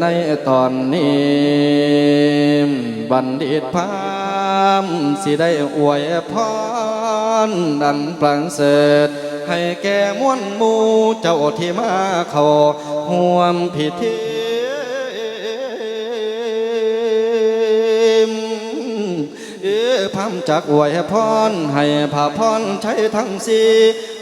ในตอนนี้บัณฑิตพามสิได้อวยพรดังประเสริฐให้แก่มวลมูเจ้าที่มาเขาห่วมพิธี อพามจักอวยพรให้พาพรใช้ทั้งสี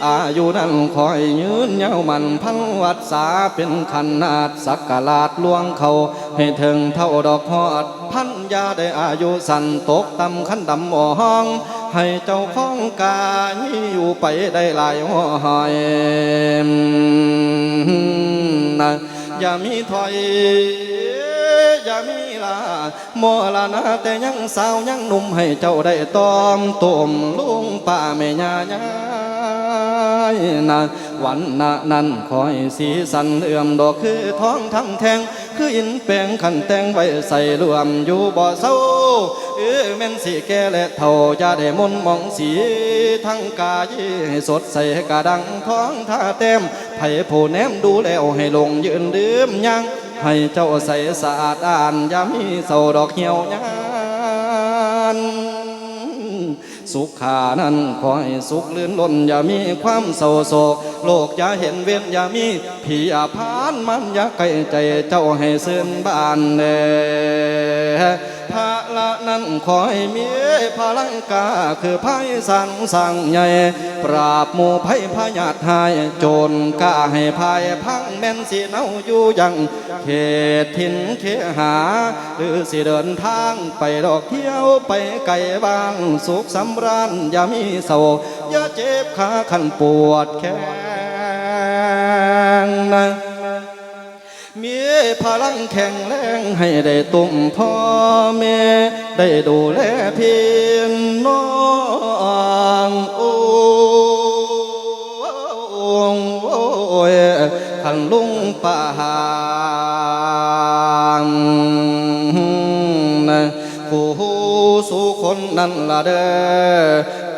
อายุนั้นคอยยืนเยาวมันพันวัดสาเป็นขันนาดสักกะลาดลวงเขา ให้ถึงเท่าดอกฮอด พันยาได้อายุสันตกต่ำขันดำหมอห้อง ให้เจ้าของกายอยู่ไปได้หลายหอยนะอย่ามีถอย อย่ามีลาโมลานาแต่ยังสาวยังหนุ่มให้เจ้าได้ตอมตุ่มลุงป่าแม่ยายายนะวันนานั้นคอยสีสันเอื่อมดอกคือท้องทั้งแทง คืออินแปลงขันแตงไว้ใส่รวมอยู่บ่อเศร้าเออแม่นสีแก่และเท่าจะได้มนมองสีทั้งกายให้สดใสกระดังท้องท่าเต็มไผ่ผู้แนมดูแล้วให้ลงยืนดื่มยัง ให้เจ้าใสสะอาดอ่านอย่ามีเศร้าดอกเหี่ยวยานสุขานั้นขอให้สุขลื่นล้นอย่ามีความเศร้าโศก โลกอย่าเห็นเวียนอย่ามีผีอาพานมันอย่าไกลใจเจ้าให้เสื่นบ้านเน่ พระนั้นขอให้มีพลังกาคือไพ่สังสั่งใหญ่ ปราบหมู่ไพ่พยาธิหายโจรกล้าให้พายพังแม่นสิเนาอยู่ยังเขตทินเขหา หรือสิเดินทางไปดอกเที่ยวไปไกลบ้างสุขสำราญอย่ามีโศกอย่าเจ็บขาขันปวดแขนนะ พลังแข็งแรงให้ได้ตุ้มพ่อแม่ ได้ดูแลพี่น้องโอ้โอยขันลุงป่าหางนะผู้สู่คนนั้นละเด้อ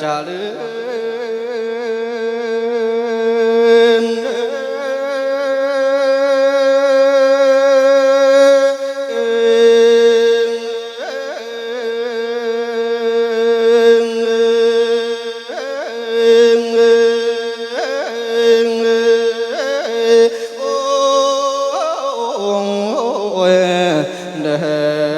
จะเลือ yeah